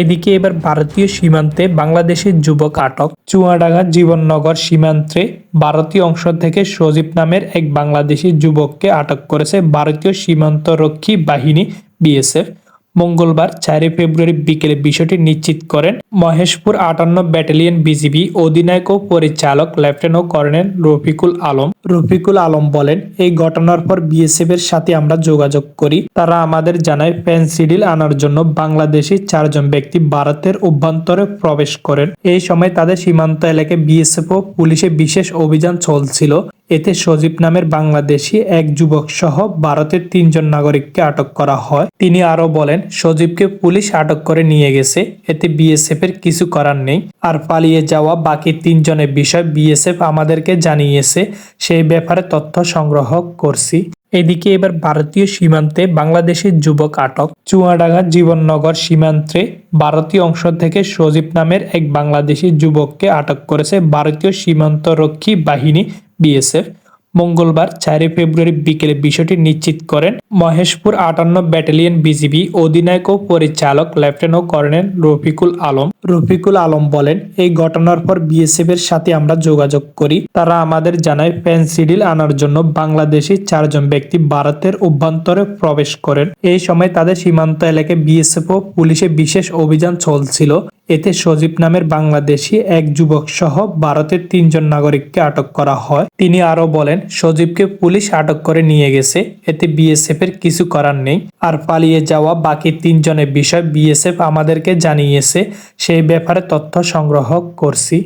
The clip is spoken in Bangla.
এদিকে এবার ভারতীয় সীমান্তে বাংলাদেশের যুবক আটক। চুয়াডাঙ্গা জীবননগর সীমান্তে ভারতীয় অংশ থেকে সজীব নামের এক বাংলাদেশি যুবককে আটক করেছে ভারতীয় সীমান্তরক্ষী বাহিনী বিএসএফ। মঙ্গলবার চারই ফেব্রুয়ারি বিকেলে বিষয়টি নিশ্চিত করেন মহেশপুর আটান্ন ব্যাটালিয়ন বিজিবি অধিনায়ক ও পরিচালক লেফটেন্যান্ট কর্নেল রফিকুল আলম। রফিকুল আলম বলেন, এই ঘটনার পর বিএসএফ এর সাথে আমরা যোগাযোগ করি। তারা আমাদের জানায় ফেন্সিডিল আনার জন্য বাংলাদেশি চারজন ব্যক্তি ভারতের অভ্যন্তরে প্রবেশ করেন। এই সময় তাদের সীমান্ত এলাকায় বিএসএফ ও পুলিশে বিশেষ অভিযান চলছিল। এতে সজীব নামের বাংলাদেশি এক যুবক সহ ভারতের তিনজন নাগরিককে আটক করা হয়। তিনি আরও বলেন, সজীবকে পুলিশ আটক করে নিয়ে গেছে, এতে বিএসএফ এর কিছু করার নেই। আর পালিয়ে যাওয়া বাকি তিনজনের বিষয় বিএসএফ আমাদেরকে জানিয়েছে, সেই ব্যাপারে তথ্য সংগ্রহ করছি। এদিকে এবার ভারতীয় সীমান্তে বাংলাদেশের যুবক আটক। চুয়াডাঙ্গা জীবননগর সীমান্তে ভারতীয় অংশ থেকে সজীব নামের এক বাংলাদেশি যুবককে আটক করেছে ভারতীয় সীমান্তরক্ষী বাহিনী বিএসএফ। মঙ্গলবার চারই ফেব্রুয়ারি বিকেলে বিষয়টি নিশ্চিত করেন মহেশপুর আটান্ন ব্যাটালিয়ন বিজিবি অধিনায়ক ও পরিচালক লেফটেন্যান্ট কর্নেল রফিকুল আলম। রফিকুল আলম বলেন, এই ঘটনার পর বিএসএফ এর সাথে আমরা যোগাযোগ করি। তারা আমাদের জানায় ফেন্সিডিল আনার জন্য বাংলাদেশি চারজন ব্যক্তি ভারতের অভ্যন্তরে প্রবেশ করেন। এই সময় তাদের সীমান্ত এলাকায় বিএসএফ ও পুলিশে বিশেষ অভিযান চলছিল। এতে সজীব নামের বাংলাদেশি এক যুবক সহ ভারতের তিনজন নাগরিককে আটক করা হয়। তিনি আরও বলেন, সজীবকে পুলিশ আটক করে নিয়ে গেছে, এতে বিএসএফ এর কিছু করার নেই। আর পালিয়ে যাওয়া বাকি তিনজনের বিষয় বিএসএফ আমাদেরকে জানিয়েছে, সেই ব্যাপারে তথ্য সংগ্রহ করছি।